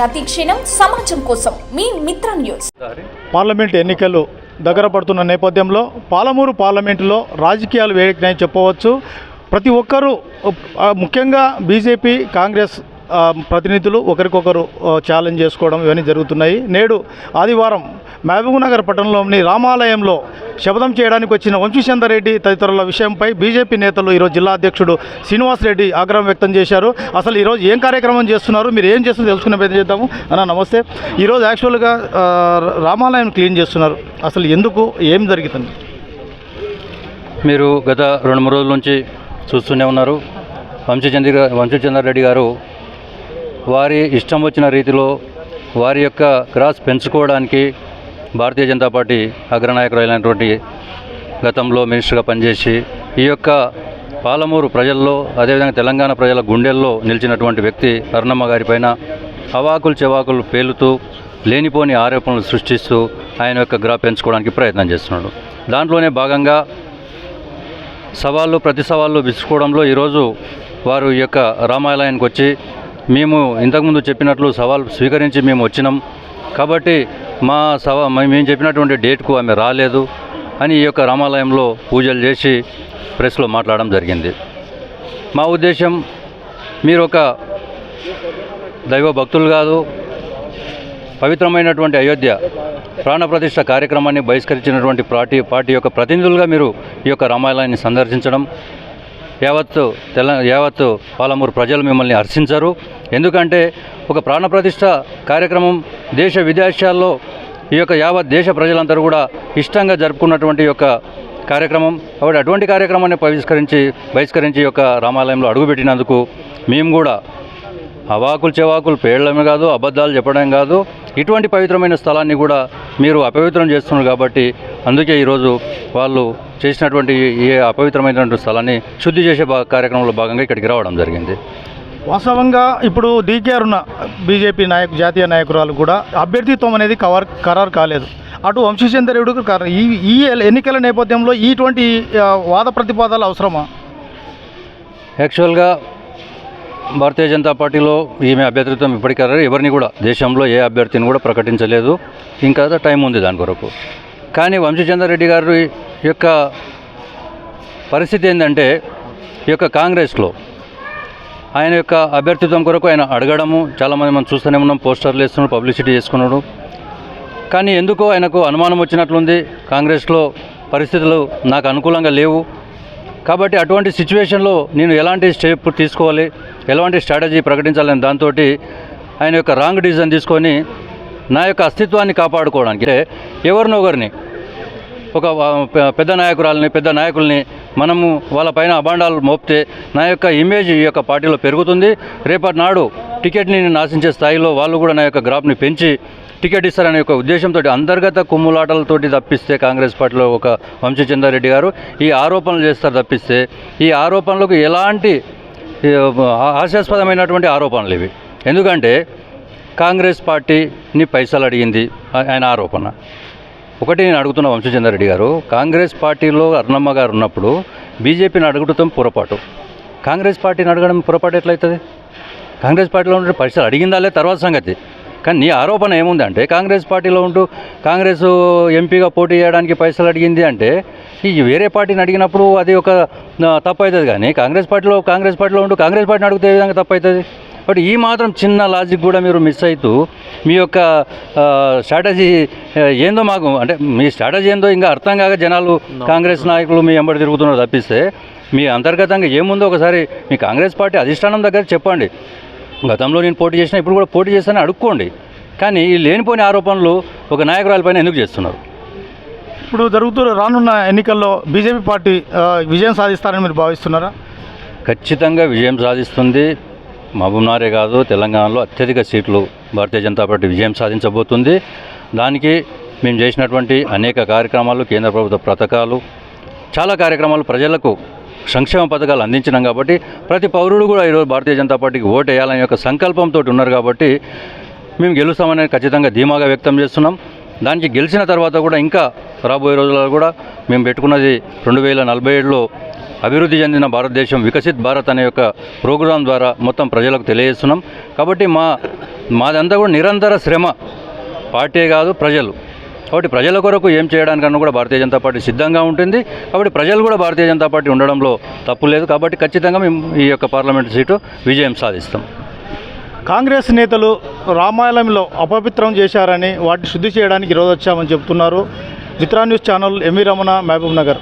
ప్రతి క్షణం సమాజం కోసం మీ మిత్ర న్యూస్. పార్లమెంట్ ఎన్నికలు దగ్గర పడుతున్న నేపథ్యంలో పాలమూరు పార్లమెంటులో రాజకీయాలు వేడెక్కినాయని చెప్పవచ్చు. ప్రతి ఒక్కరూ ముఖ్యంగా బీజేపీ కాంగ్రెస్ ప్రతినిధులు ఒకరికొకరు ఛాలెంజ్ చేసుకోవడం ఇవన్నీ జరుగుతున్నాయి. నేడు ఆదివారం మహబూబ్నగర్ పట్టణంలోని రామాలయంలో శపథం చేయడానికి వచ్చిన వంశీచందర్ రెడ్డి తదితరుల విషయంపై బీజేపీ నేతలు ఈరోజు జిల్లా అధ్యక్షుడు శ్రీనివాస్ రెడ్డి ఆగ్రహం వ్యక్తం చేశారు. అసలు ఈరోజు ఏం కార్యక్రమం చేస్తున్నారు? మీరు ఏం చేస్తున్నారు తెలుసుకునే ప్రయత్నం చేద్దాము. అన్న నమస్తే. ఈరోజు యాక్చువల్గా రామాలయం క్లీన్ చేస్తున్నారు. అసలు ఎందుకు? ఏం జరుగుతుంది? మీరు గత రెండు మూడు రోజుల నుంచి చూస్తూనే ఉన్నారు. వంశీచంద్ర వంశచంద్ర రెడ్డి గారు వారి ఇష్టం వచ్చిన రీతిలో వారి యొక్క క్రాస్ పెంచుకోవడానికి భారతీయ జనతా పార్టీ అగ్రనాయకులైనటువంటి గతంలో మినిస్టర్గా పనిచేసి ఈ యొక్క పాలమూరు ప్రజల్లో అదేవిధంగా తెలంగాణ ప్రజల గుండెల్లో నిలిచినటువంటి వ్యక్తి అరుణమ్మ గారిపైన అవాకులు చెవాకులు పేలుతూ లేనిపోని ఆరోపణలు సృష్టిస్తూ ఆయన యొక్క గ్రా పెంచుకోవడానికి ప్రయత్నం చేస్తున్నాడు. దాంట్లోనే భాగంగా సవాళ్ళు ప్రతి సవాళ్ళు విసుకోవడంలో ఈరోజు వారు ఈ యొక్క రామాలయానికి వచ్చి మేము ఇంతకుముందు చెప్పినట్లు సవాల్ స్వీకరించి మేము వచ్చినాం. కాబట్టి మా సవా మేము చెప్పినటువంటి డేట్కు ఆమె రాలేదు అని ఈ యొక్క రామాలయంలో పూజలు చేసి ప్రెస్లో మాట్లాడడం జరిగింది. మా ఉద్దేశం మీరు ఒక దైవ భక్తులు కాదు పవిత్రమైనటువంటి అయోధ్య ప్రాణప్రతిష్ఠ కార్యక్రమాన్ని బహిష్కరించినటువంటి పార్టీ పార్టీ యొక్క ప్రతినిధులుగా మీరు ఈ యొక్క రామాలయాన్ని సందర్శించడం యావత్తు తెల యావత్తు పాలమూరు ప్రజలు మిమ్మల్ని హర్షించరు. ఎందుకంటే ఒక ప్రాణప్రతిష్ఠ కార్యక్రమం దేశ విదేశాల్లో ఈ యొక్క యావత్ దేశ ప్రజలందరూ కూడా ఇష్టంగా జరుపుకున్నటువంటి యొక్క కార్యక్రమం. కాబట్టి అటువంటి కార్యక్రమాన్ని బహిష్కరించి బహిష్కరించి యొక్క రామాలయంలో అడుగుపెట్టినందుకు మేము కూడా అవాకులు చెవాకులు పేడడమే కాదు అబద్ధాలు చెప్పడం కాదు ఇటువంటి పవిత్రమైన స్థలాన్ని కూడా మీరు అపవిత్రం చేస్తున్నారు కాబట్టి అందుకే ఈరోజు వాళ్ళు చేసినటువంటి ఈ అపవిత్రమైనటువంటి స్థలాన్ని శుద్ధి చేసే భా కార్యక్రమంలో భాగంగా ఇక్కడికి రావడం జరిగింది. వాస్తవంగా ఇప్పుడు డీకేఆర్ ఉన్న బీజేపీ నాయకు జాతీయ నాయకురాలు కూడా అభ్యర్థిత్వం అనేది కవర్ ఖరారు కాలేదు. అటు వంశీచందర్ రెడ్డికి కారణం. ఈ ఈ ఎన్నికల నేపథ్యంలో ఇటువంటి వాద ప్రతిపాదాలు అవసరమా? యాక్చువల్గా భారతీయ జనతా పార్టీలో ఈమె అభ్యర్థిత్వం ఇప్పటికీ ఎవరిని కూడా దేశంలో ఏ అభ్యర్థిని కూడా ప్రకటించలేదు. ఇంకా టైం ఉంది దాని కొరకు. కానీ వంశీచందర్ రెడ్డి గారి యొక్క పరిస్థితి ఏంటంటే ఈ యొక్క కాంగ్రెస్లో ఆయన యొక్క అభ్యర్థిత్వం కొరకు ఆయన అడగడము చాలామంది మనం చూస్తూనే ఉన్నాం పోస్టర్లు వేస్తున్నాడు పబ్లిసిటీ చేసుకున్నాడు. కానీ ఎందుకో ఆయనకు అనుమానం వచ్చినట్లుంది. కాంగ్రెస్లో పరిస్థితులు నాకు అనుకూలంగా లేవు. కాబట్టి అటువంటి సిచ్యువేషన్లో నేను ఎలాంటి స్టెప్ తీసుకోవాలి ఎలాంటి స్ట్రాటజీ ప్రకటించాలని దాంతో ఆయన యొక్క రాంగ్ డిసిజన్ తీసుకొని నా యొక్క అస్తిత్వాన్ని కాపాడుకోవడానికి. అంటే ఎవరినో ఒక పెద్ద నాయకురాలని పెద్ద నాయకుల్ని మనము వాళ్ళ పైన అబాండాలు మోపితే నా యొక్క ఇమేజ్ ఈ యొక్క పార్టీలో పెరుగుతుంది. రేపటి నాడు టికెట్ని నాశించే స్థాయిలో వాళ్ళు కూడా నా యొక్క గ్రాఫ్ని పెంచి టికెట్ ఇస్తారనే ఒక ఉద్దేశంతో అంతర్గత కుమ్ములాటలతోటి తప్పిస్తే కాంగ్రెస్ పార్టీలో ఒక వంశచంద్రారెడ్డి గారు ఈ ఆరోపణలు చేస్తారు తప్పిస్తే ఈ ఆరోపణలకు ఎలాంటి హాస్యాస్పదమైనటువంటి ఆరోపణలు ఇవి. ఎందుకంటే కాంగ్రెస్ పార్టీని పైసలు అడిగింది ఆయన ఆరోపణ. ఒకటి నేను అడుగుతున్న వంశచంద్రారెడ్డి గారు కాంగ్రెస్ పార్టీలో అర్ణమ్మ గారు ఉన్నప్పుడు బీజేపీని అడుగుతాం పొరపాటు. కాంగ్రెస్ పార్టీని అడగడం పొరపాటు ఎట్లయితుంది? కాంగ్రెస్ పార్టీలో ఉంటే పైసలు అడిగిందాలే తర్వాత సంగతి. కానీ నీ ఆరోపణ ఏముంది అంటే కాంగ్రెస్ పార్టీలో ఉంటూ కాంగ్రెస్ ఎంపీగా పోటీ చేయడానికి పైసలు అడిగింది అంటే ఈ వేరే పార్టీని అడిగినప్పుడు అది ఒక తప్పు అవుతుంది కానీ కాంగ్రెస్ పార్టీలో కాంగ్రెస్ పార్టీలో ఉంటూ కాంగ్రెస్ పార్టీని అడిగితే ఏ విధంగా తప్పు అవుతుంది? బట్ ఈ మాత్రం చిన్న లాజిక్ కూడా మీరు మిస్ అవుతూ మీ యొక్క స్ట్రాటజీ ఏందో మాకు అంటే మీ స్ట్రాటజీ ఏందో ఇంకా అర్థం కాక జనాలు కాంగ్రెస్ నాయకులు మీ ఎంబడి తిరుగుతున్నారు తప్పిస్తే మీ అంతర్గతంగా ఏముందో ఒకసారి మీ కాంగ్రెస్ పార్టీ అధిష్టానం దగ్గర చెప్పండి. గతంలో నేను పోటీ చేసిన ఇప్పుడు కూడా పోటీ చేస్తానని అడుక్కోండి. కానీ ఈ లేనిపోని ఆరోపణలు ఒక నాయకురాలపైన ఎందుకు చేస్తున్నారు? ఇప్పుడు జరుగుతున్న రానున్న ఎన్నికల్లో బీజేపీ పార్టీ విజయం సాధిస్తారని మీరు భావిస్తున్నారా? ఖచ్చితంగా విజయం సాధిస్తుంది. మహబూబ్నారే కాదు తెలంగాణలో అత్యధిక సీట్లు భారతీయ జనతా పార్టీ విజయం సాధించబోతుంది. దానికి మేము చేసినటువంటి అనేక కార్యక్రమాలు కేంద్ర ప్రభుత్వ పథకాలు చాలా కార్యక్రమాలు ప్రజలకు సంక్షేమ పథకాలు అందించినాం కాబట్టి ప్రతి పౌరుడు కూడా ఈరోజు భారతీయ జనతా పార్టీకి ఓటు వేయాలనే యొక్క సంకల్పంతో ఉన్నారు కాబట్టి మేము గెలుస్తామని ఖచ్చితంగా ధీమాగా వ్యక్తం చేస్తున్నాం. దానికి గెలిచిన తర్వాత కూడా ఇంకా రాబోయే రోజుల్లో కూడా మేము పెట్టుకున్నది రెండు వేల నలభై ఏడులో అభివృద్ధి చెందిన భారతదేశం వికసిత్ భారత్ అనే యొక్క ప్రోగ్రాం ద్వారా మొత్తం ప్రజలకు తెలియజేస్తున్నాం. కాబట్టి మా మాదంతా కూడా నిరంతర శ్రమ పార్టీ కాదు ప్రజలు. కాబట్టి ప్రజల కొరకు ఏం చేయడానికన్నా కూడా భారతీయ జనతా పార్టీ సిద్ధంగా ఉంటుంది. కాబట్టి ప్రజలు కూడా భారతీయ జనతా పార్టీ ఉండడంలో తప్పు లేదు. కాబట్టి ఖచ్చితంగా మేము ఈ యొక్క పార్లమెంట్ సీటు విజయం సాధిస్తాం. కాంగ్రెస్ నేతలు రామాయణంలో అపవిత్రం చేశారని వాటిని శుద్ధి చేయడానికి ఈరోజు వచ్చామని చెబుతున్నారు. Mitra news channel MV Ramana Mahabubnagar.